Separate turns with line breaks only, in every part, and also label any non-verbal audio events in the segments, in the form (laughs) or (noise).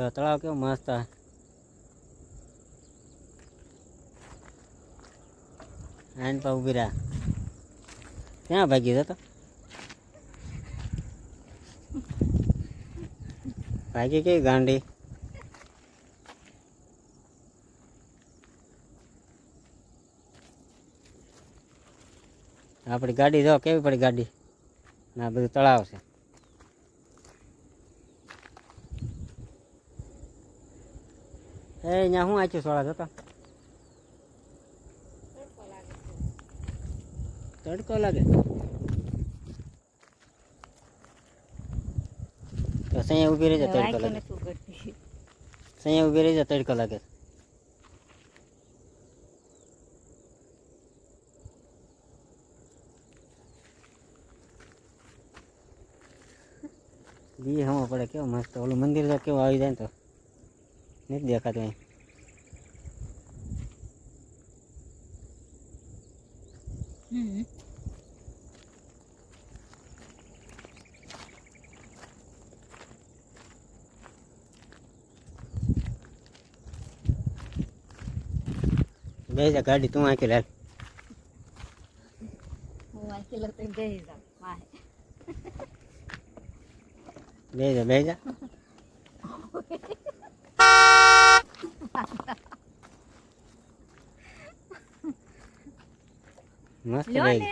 જો, તળાવ કેવો મસ્ત. આઈન પા ઊભી રહ્યા ક્યાં ભાગી જતો? ભાગી કઈ ગાંડી. આપણી ગાડી જો, કેવી પડી ગાડી? ના બધું તળાવ છે. એ અહીંયા હું આચ્યું સોળા જોતા? તડકો લાગે. તો સૈયા ઊભી રહી જાય તડકો લાગે. સૈયા ઊભી રહી જાય તડકો લાગે. બી હમો પડે કેવો મસ્ત ઓલું મંદિર તો કેવું આવી જાય ને તો. નથી દેખાતું અહીં
હમ
બે જા ગાડી તું આંકી લાલ
હું આ કિલો તો બેસી જાઉં વાહે
બે જા બે જા મસ્ત
ને.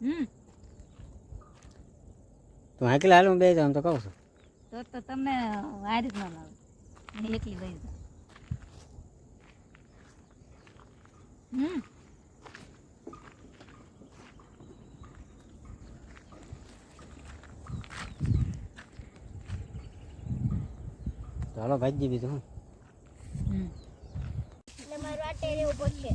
હમ.
તું આંકી લાલ હું બે જાઉં તો કહું છું.
તો તો તમને વારી જ ન લાવે હું એકલી બેસી જાઉં. હમ.
ચાલો ભાઈ બીજું હું
હમ.
એટલે મારું આ ટેરે ઉપર છે.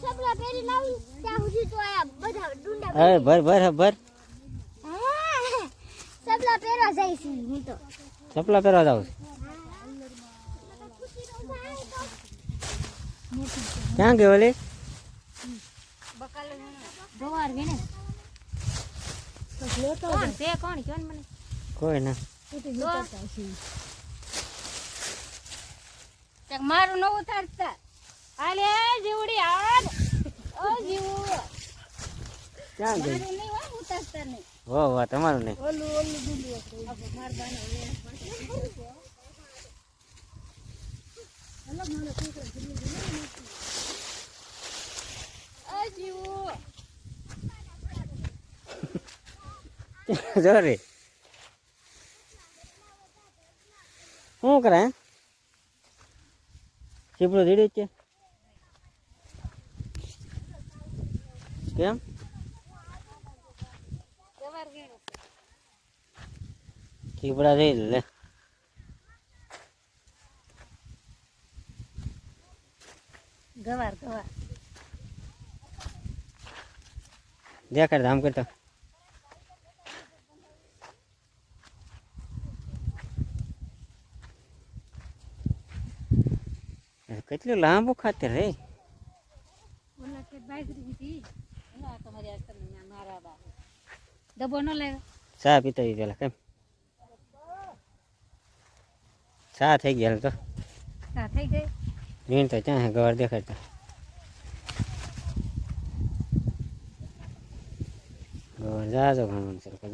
સપલા પહેરી લાવી ત્યાં સુધી તો આયા બધા ડુંડા
અરે ભર. ભર ભર
સપલા પહેરવા જાય છે હું તો.
ચપલા પહેરવા જાઉં છું. ક્યાં ગયો
ગવાર કોણ? તે કોણ? મને?
કોઈ ના.
મારું ન ઉતારતા. આલે જીવડી આવ. ઓ જીવ
ક્યાં ગઈ?
મારું નહીં હોય ઉતારતા નહીં.
વાહ વાહ તમારું નહીં.
ઓલું ઓલું દુલું માર બાને ઓ જીવ (laughs)
જો શું કરે ચીપડો ધીડ્યું છે? કેમ ચીપડા જઈ લે
ગવાર ગવાર
દેખાડ આમ કરતા કેટલું લાંબુ ખાતે રે
ઓલા કે બાજરી હતી એના તમારી આ તમને મારા બા ડબ્બો
ચા પીતા પેલા કેમ? ચા થઈ ગયા તો.
તા થઈ ગઈ
નીણ તો. ક્યાં ગવાર દેખાડતા જાજો ઘણું સરખો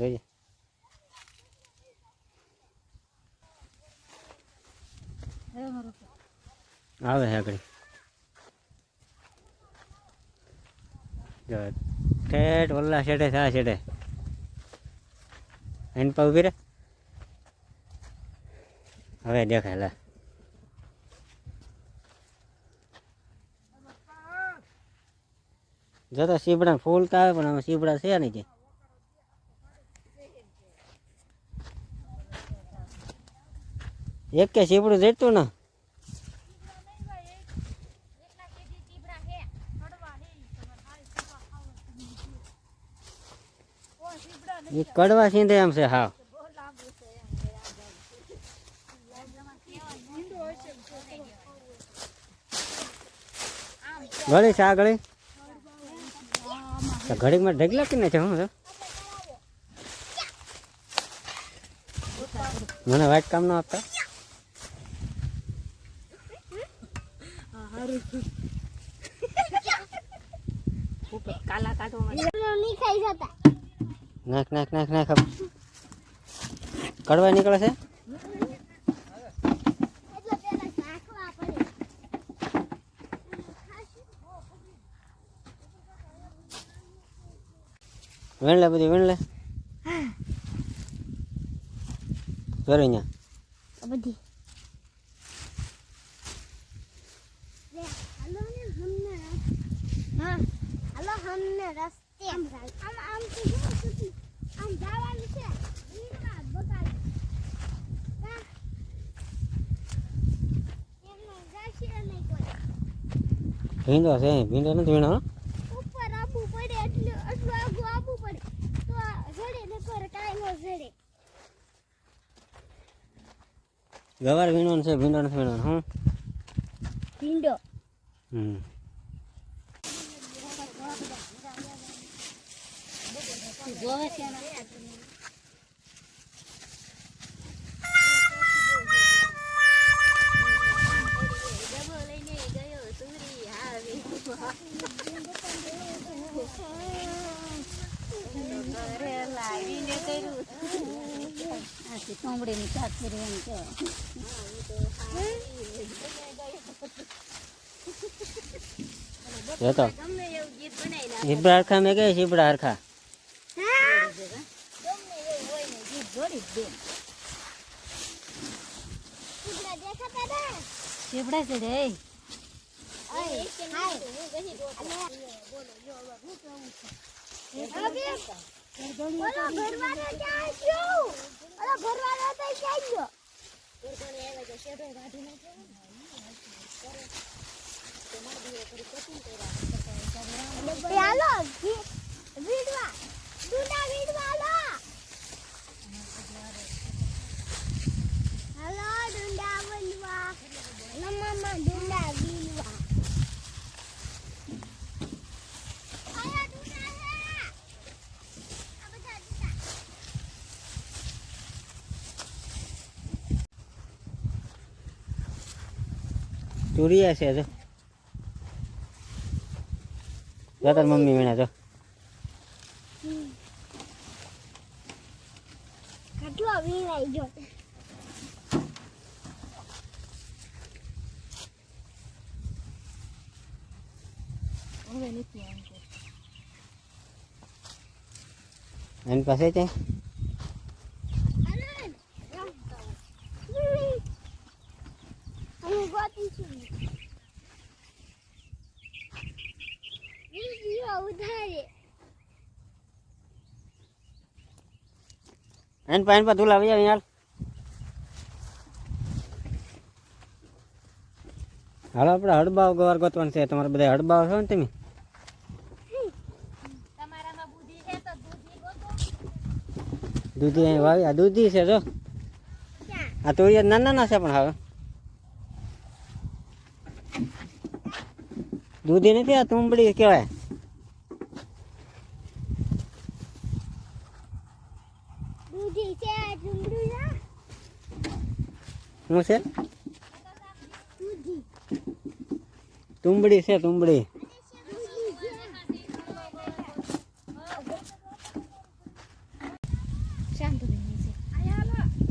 આવે હે આગળ. ઠેઠ વલ્લા છેડે આ છેડે એન પા ઊભી રે હવે દેખાય લે જતા સીબડા ફૂલ તો આવે પણ આમાં સીબડા છે નહીં કે એક કે સીબડું જતું ને એ કડવા સીંધે એમ છે હા. ગળી છે આ ગળી? ઘડીકમાં ઢગલા કે છે હું મને વાઈટ કામ ન આપતા?
કાલા કાઢવા
નહીં ખાઈ જતા.
નાખ નાખ નાખ નાખ. કડવા નીકળે છે?
એટલે પેલા નાખવા પડે
વીણ લે. બધી. વીણ લે જોરે અહીંયા
બધી હા હાલો હમને રસ્તે
ભીંડો છે ભીંડો નથી વીણો
ઉપર આપવું પડે એટલે એટલું આગું આપવું પડે. તો જડે ને પર કાંઈ ન જડે
ગવાર વીણવાનું છે ભીંડો નથી વીણવાનો હું?
ભીંડો.
હમ.
જોવે છે ચોમડીની ચાક કરી એમ કે
ગીત બનાવી હરખા મેં ગઈ ઈબડા હરખા
જોડી જ દે
ઈબડા દેખાતા ને
ચેપડા છે રે
ઓલો ભરવાનો ક્યાં ગયો ઓલો ભરવાનો તો ક્યાં ગયો એ હાલો વી- વીડવા ડુંડા વીડવા હાલો હાલો ડુંડા વીડવા હાલો મમ્મા ડુંડા વીડવા આયા ડુંડા હે આ બધા ડુંડા
ચૂરિયા છે જો. તાર મમ્મી વીણા જો.
કેટલો વીણાઈ ગયો.
એની પાસે છે
હું ગોતી છું વીડિયો ઉધારે
એન પાન પર તું લાવી આવી હાલ. હાલો આપણે હડબાવ ગવાર ગોતવાનું છે. તમારે બધા હડબાવ છો ને તમે?
દૂધી
અહીં વાવી. આ દૂધી છે જો. આ તુરિયા નાના નાના છે પણ હવે. દૂધી નથી આ તુંબડી કહેવાય
દૂધી છે ડુંગળી ના
શું છે? તુંબડી છે તુંબડી.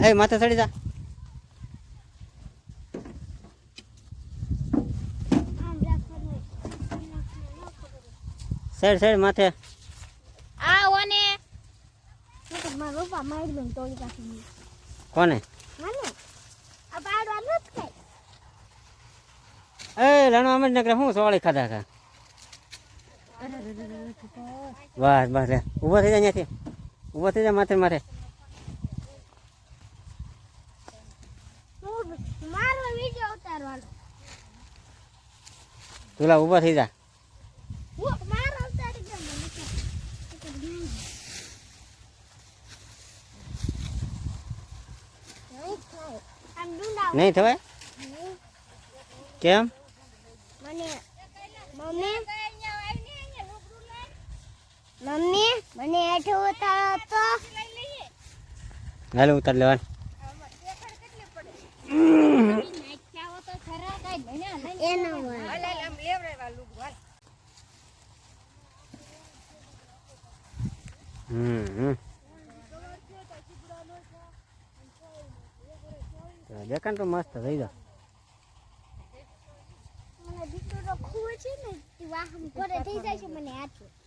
એ માથે ચડી જા. સાઈડ સાઈડ માથે.
આ ઓને
કોને
હાલો આ પાડવા નથી કઈ
એ લણવા મત શું સોળી ખાધા હતા? બસ બસ રે ઊભો થઈ જાય અહીંયાથી ઊભો થઈ જાય માથે માથે. તુલા ઊભો થઈ જા.
નહીં
થવાય? કેમ?
મને મમ્મી મમ્મી મને હેઠે ઉતારો તો.
હાલો ઉતાર લેવાનું. દેખાણ તો મસ્ત થઈ જાય
મને દીકરો તો ખૂબ છે ને